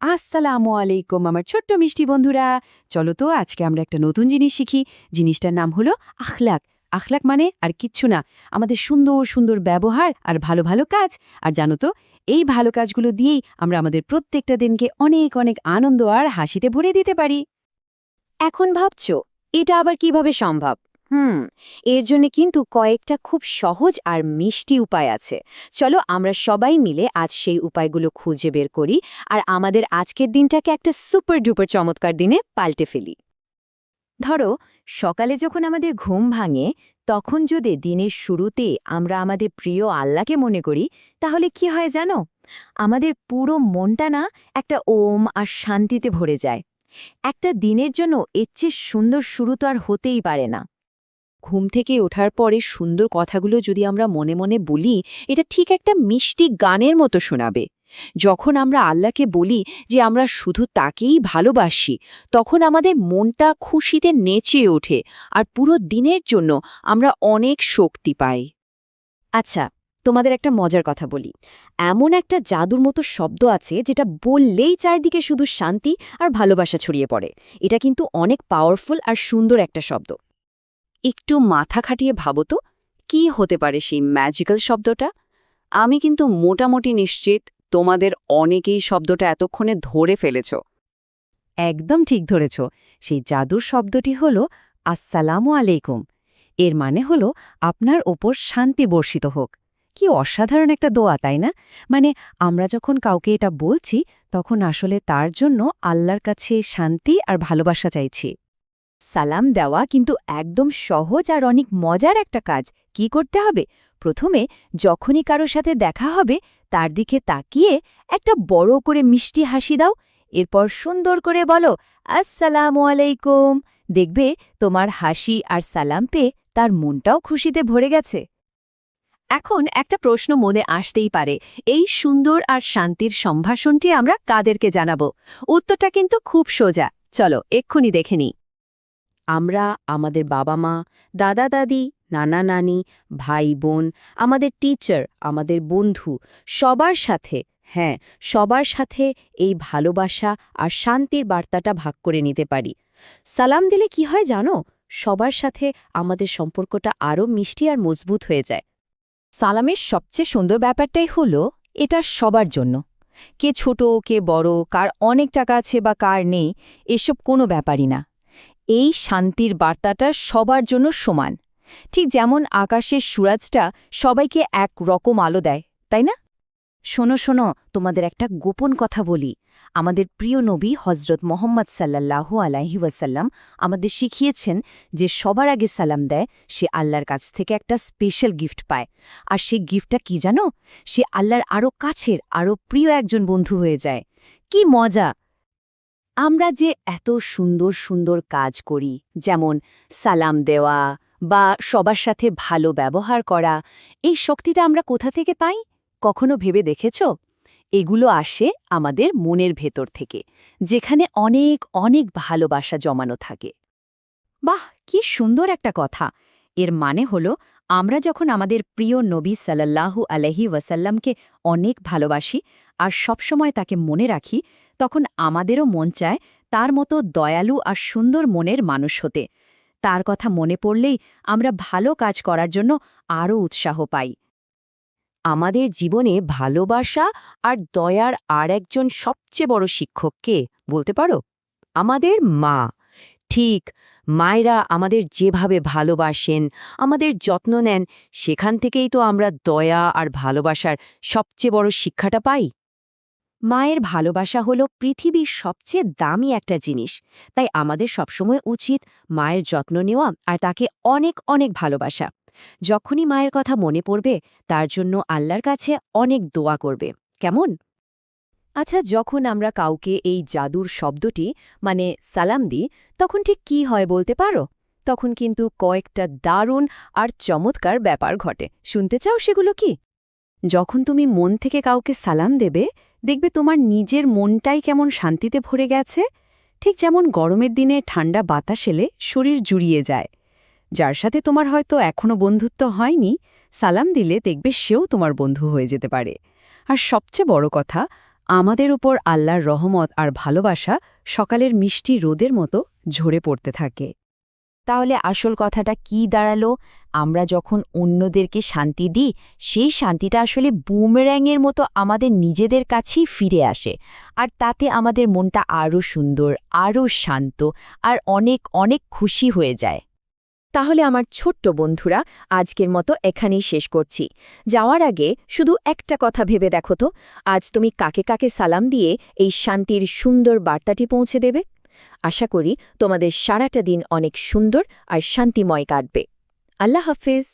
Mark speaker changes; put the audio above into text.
Speaker 1: আসসালামু আলাইকুম, আমার ছোট্ট মিষ্টি বন্ধুরা। চলো তো, আজকে আমরা একটা নতুন জিনিস শিখি। জিনিসটার নাম হলো আখলাক। আখলাক মানে আর কিচ্ছু না। আমাদের সুন্দর সুন্দর ব্যবহার আর ভালো ভালো কাজ। আর জানো তো, এই ভালো কাজগুলো দিয়েই আমরা আমাদের প্রত্যেকটা দিনকে অনেক অনেক আনন্দ আর হাসিতে ভরে দিতে পারি।
Speaker 2: এখন ভাবছ, এটা আবার কীভাবে সম্ভব? হুম, এর জন্য কিন্তু কয়েকটা খুব সহজ আর মিষ্টি উপায় আছে। চলো আমরা সবাই মিলে আজ সেই উপায়গুলো খুঁজে বের করি আর আমাদের আজকের দিনটাকে একটা সুপার ডুপার চমৎকার দিনে পাল্টে ফেলি। ধরো, সকালে যখন আমাদের ঘুম ভাঙে, তখন যদি দিনের শুরুতে আমরা আমাদের প্রিয় আল্লাহকে মনে করি, তাহলে কি হয় জানো? আমাদের পুরো মনটা না একটা ওম আর শান্তিতে ভরে যায়। একটা দিনের জন্য এর চেয়ে সুন্দর শুরু তো আর হতেই পারে না।
Speaker 1: ঘুম থেকে ওঠার পরে সুন্দর কথাগুলো যদি আমরা মনে মনে বলি, এটা ঠিক একটা মিষ্টি গানের মতো শোনাবে। যখন আমরা আল্লাহকে বলি যে আমরা শুধু তাকেই ভালোবাসি, তখন আমাদের মনটা খুশিতে নেচে ওঠে আর পুরো দিনের জন্য আমরা অনেক শক্তি পাই।
Speaker 2: আচ্ছা তোমাদের একটা মজার কথা বলি। এমন একটা জাদুর মতো শব্দ আছে যেটা বললেই চারদিকে শুধু শান্তি আর ভালোবাসা ছড়িয়ে পড়ে। এটা কিন্তু অনেক পাওয়ারফুল আর সুন্দর একটা শব্দ।
Speaker 1: একটু মাথা খাটিয়ে ভাবো তো, কি হতে পারে সেই ম্যাজিক্যাল শব্দটা? আমি কিন্তু মোটামুটি নিশ্চিত তোমাদের অনেকেই শব্দটা এতক্ষণে ধরে ফেলেছ।
Speaker 2: একদম ঠিক ধরেছ। সেই জাদুর শব্দটি হল, আসসালামু আলাইকুম। এর মানে হল, আপনার ওপর শান্তি বর্ষিত হোক। কি অসাধারণ একটা দোয়া, তাই না? মানে আমরা যখন কাউকে এটা বলছি, তখন আসলে তার জন্য আল্লাহর কাছে শান্তি আর ভালোবাসা চাইছি। সালাম দেওয়া কিন্তু একদম সহজ আর অনেক মজার একটা কাজ। কি করতে হবে? প্রথমে যখনই কারও সাথে দেখা হবে, তার দিকে তাকিয়ে একটা বড় করে মিষ্টি হাসি দাও। এরপর সুন্দর করে বলো, আসসালামু আলাইকুম। দেখবে তোমার হাসি আর সালাম পেয়ে তার মনটাও খুশিতে ভরে গেছে। এখন একটা প্রশ্ন মনে আসতেই পারে, এই সুন্দর আর শান্তির সম্ভাষণটি আমরা কাদেরকে জানাব? উত্তরটা কিন্তু খুব সোজা। চলো, এক্ষুনি দেখে নিই।
Speaker 1: আমরা, আমাদের বাবা মা দাদা দাদি নানা নানি ভাই বোন আমাদের টিচার আমাদের বন্ধু, সবার সাথে হ্যাঁ সবার সাথে এই ভালোবাসা আর শান্তির বার্তাটা ভাগ করে নিতে পারি। সালাম দিলে কি হয় জানো? সবার সাথে আমাদের সম্পর্কটা আরও মিষ্টি আর মজবুত হয়ে যায়।
Speaker 2: সালামের সবচেয়ে সুন্দর ব্যাপারটাই হল, এটা সবার জন্য। কে ছোট, কে বড়, কার অনেক টাকা আছে বা কার নেই, এসব কোনো ব্যাপারই না। এই শান্তির বার্তাটা সবার জন্য সমান। ঠিক যেমন আকাশের সুরাজটা সবাইকে এক রকম আলো দেয়, তাই না? শোনো শোনো, তোমাদের একটা গোপন কথা বলি। আমাদের প্রিয় নবী হজরত মোহাম্মদ সাল্লাল্লাহু আলাইহি ওয়াসাল্লাম আমাদের শিখিয়েছেন যে সবার আগে সালাম দেয়, সে আল্লাহর কাছ থেকে একটা স্পেশাল গিফট পায়। আর সে গিফটটা কি জানো? সে আল্লাহর আরও কাছের আরও প্রিয় একজন বন্ধু হয়ে যায়। কি মজা! আমরা যে এত সুন্দর সুন্দর কাজ করি, যেমন সালাম দেওয়া বা সবার সাথে ভালো ব্যবহার করা, এই শক্তিটা আমরা কোথা থেকে পাই? কখনো ভেবে দেখেছ? এগুলো আসে আমাদের মনের ভেতর থেকে, যেখানে অনেক অনেক ভালোবাসা জমানো থাকে। বাহ, কি সুন্দর একটা কথা! এর মানে হল, আমরা যখন আমাদের প্রিয় নবী সাল্লাল্লাহু আলহি ওয়াসাল্লামকে অনেক ভালোবাসি আর সবসময় তাকে মনে রাখি তখন আমাদেরও মন চায় তার মতো দয়ালু আর সুন্দর মনের মানুষ হতে। তার কথা মনে পড়লেই আমরা ভালো কাজ করার জন্য আরও উৎসাহ পাই। আমাদের জীবনে ভালোবাসা আর দয়ার আর একজন সবচেয়ে বড় শিক্ষক কে বলতে পারো? আমাদের মা। ঠিক, মায়েরা আমাদের যেভাবে ভালোবাসেন, আমাদের যত্ন নেন, সেখান থেকেই তো আমরা দয়া আর ভালোবাসার সবচেয়ে বড় শিক্ষাটা পাই। মায়ের ভালোবাসা হলো পৃথিবীর সবচেয়ে দামি একটা জিনিস। তাই আমাদের সবসময় উচিত মায়ের যত্ন নেওয়া আর তাকে অনেক অনেক ভালোবাসা। যখনই মায়ের কথা মনে পড়বে, তার জন্য আল্লাহর কাছে অনেক দোয়া করবে। কেমন? আচ্ছা যখন আমরা কাউকে এই জাদুর শব্দটি মানে সালাম দিই, তখন ঠিক কি হয় বলতে পারো? তখন কিন্তু কয়েকটা দারুণ আর চমৎকার ব্যাপার ঘটে। শুনতে চাও সেগুলো কি? যখন তুমি মন থেকে কাউকে সালাম দেবে দেখবে তোমার নিজের মনটাই কেমন শান্তিতে ভরে গেছে। ঠিক যেমন গরমের দিনে ঠান্ডা বাতাস এলে শরীর জুড়িয়ে যায়। যার সাথে তোমার হয়তো এখনও বন্ধুত্ব হয়নি, সালাম দিলে দেখবে সেও তোমার বন্ধু হয়ে যেতে পারে। আর সবচেয়ে বড় কথা,
Speaker 1: আমাদের উপর আল্লাহর রহমত আর ভালোবাসা সকালের মিষ্টি রোদের মতো ঝরে পড়তে থাকে।
Speaker 2: তাহলে আসল কথাটা কি দাঁড়াল? আমরা যখন অন্যদেরকে শান্তি দিই, সেই শান্তিটা আসলে বুমর্যাংয়ের মতো আমাদের নিজেদের কাছেই ফিরে আসে। আর তাতে আমাদের মনটা আরও সুন্দর আরও শান্ত, আর অনেক অনেক খুশি হয়ে যায়। তাহলে আমার ছোট্ট বন্ধুরা, আজকের মতো এখানেই শেষ করছি। যাওয়ার আগে শুধু একটা কথা ভেবে দেখো তো, আজ তুমি কাকে কাকে সালাম দিয়ে এই শান্তির সুন্দর বার্তাটি পৌঁছে দেবে? আশা করি তোমাদের সারাটা দিন অনেক সুন্দর আর শান্তিময় কাটবে। আল্লাহ হাফেজ।